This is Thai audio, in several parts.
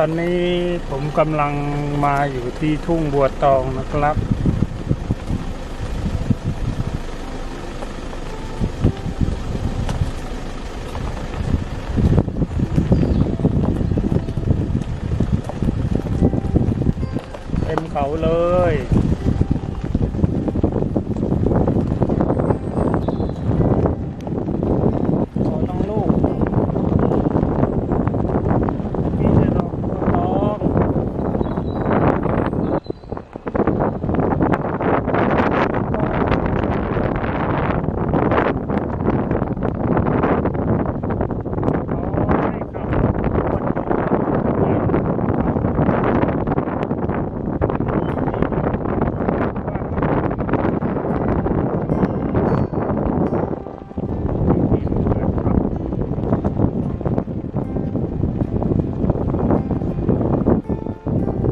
ตอนนี้ผมกำลังมาอยู่ที่ทุ่งบัวตองนะครับ เต็มเขาเลย ขอต้องลูก มีแต่ดอกบัวตอง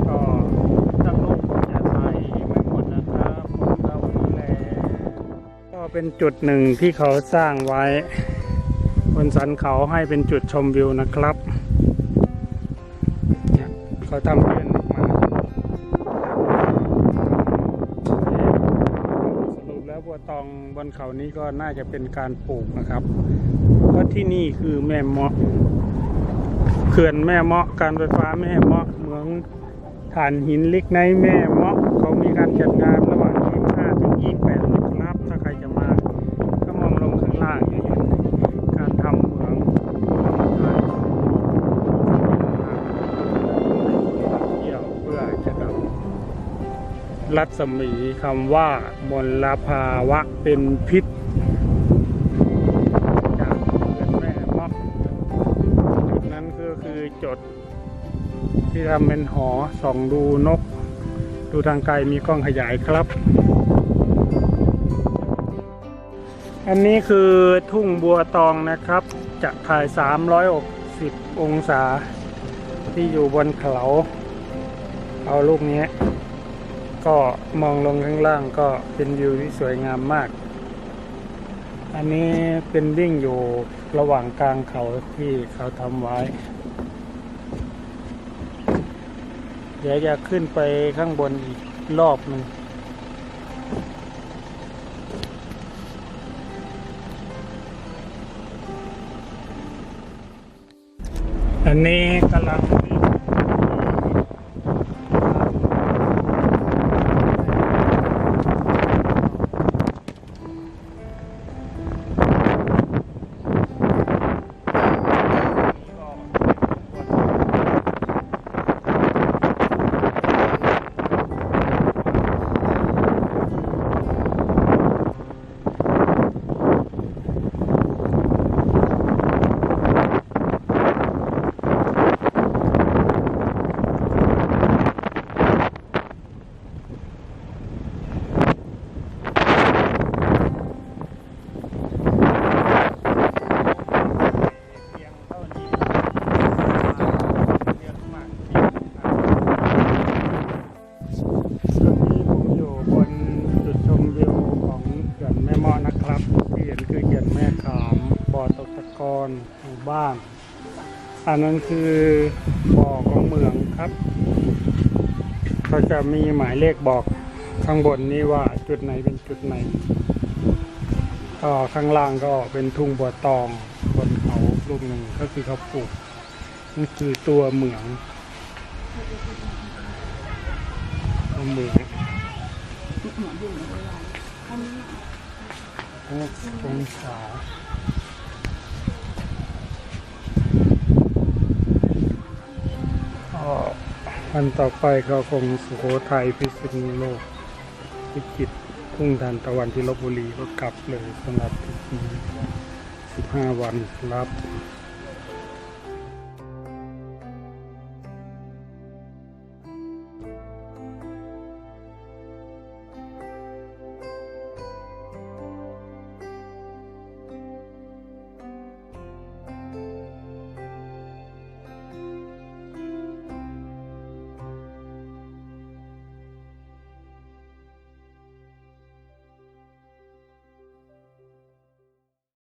ก็ตั้งลูกผมจะถ่ายไม่หมดนะครับผมก็วันนี้แหละก็ เป็นจุดหนึ่งที่เขาสร้างไว้ บนสันเขาให้เป็นจุดชมวิวนะครับเขาทำเพื่อนมาสรุปแล้วบัวตองบนเขานี้ก็น่าจะเป็นการปลูกนะครับ เพราะที่นี่คือแม่เมาะเขื่อนแม่เมาะการไฟฟ้าแม่เมาะเมืองฐานหินเล็กในแม่เมาะเขามีการจัดงานระหว่าง25ถึง28นะครับ ถ้าใครจะมา ก็มองลงข้างล่างจะเห็นการทำเหมืองเที่ยวเพื่อจะนำ รัศมีคำว่ามลภาวะเป็นพิษจากเขื่อนแม่มาะจุดนั้นก็คือจุดที่ทำเป็นหอส่องดูนก ดูทางไกลมีกล้องขยายครับ อันนี้คือทุ่งบัวตองนะครับ จะถ่าย 360 องศาที่อยู่บนเขา เอาลูกนี้ ก็มองลงข้างล่างก็เป็นวิวที่สวยงามมาก อันนี้เป็นวิ่งอยู่ระหว่างกลางเขาที่เขาทำไว้ เดี๋ยวจะขึ้นไปข้างบนอีกรอบหนึ่งอันนี้กำลัง แม่ขามบ่อตกตะกอนหมู่บ้าน อันนั้นคือบ่อของเมืองครับเขาจะมีหมายเลขบอกข้างบนนี้ว่าจุดไหนเป็นจุดไหนก็ข้างล่างก็เป็นทุ่งบัวตองบนเขาลูกหนึ่งก็คือเขาปลูกนี่คือตัวเหมืองตัวเหมือง หกองศาวันต่อไปก็คงสุโขทัยพิษณุโลกพิจิตรพุ่งทันตะวันที่ลบบุรีก็กลับเลยสำหรับปี15 วันครับ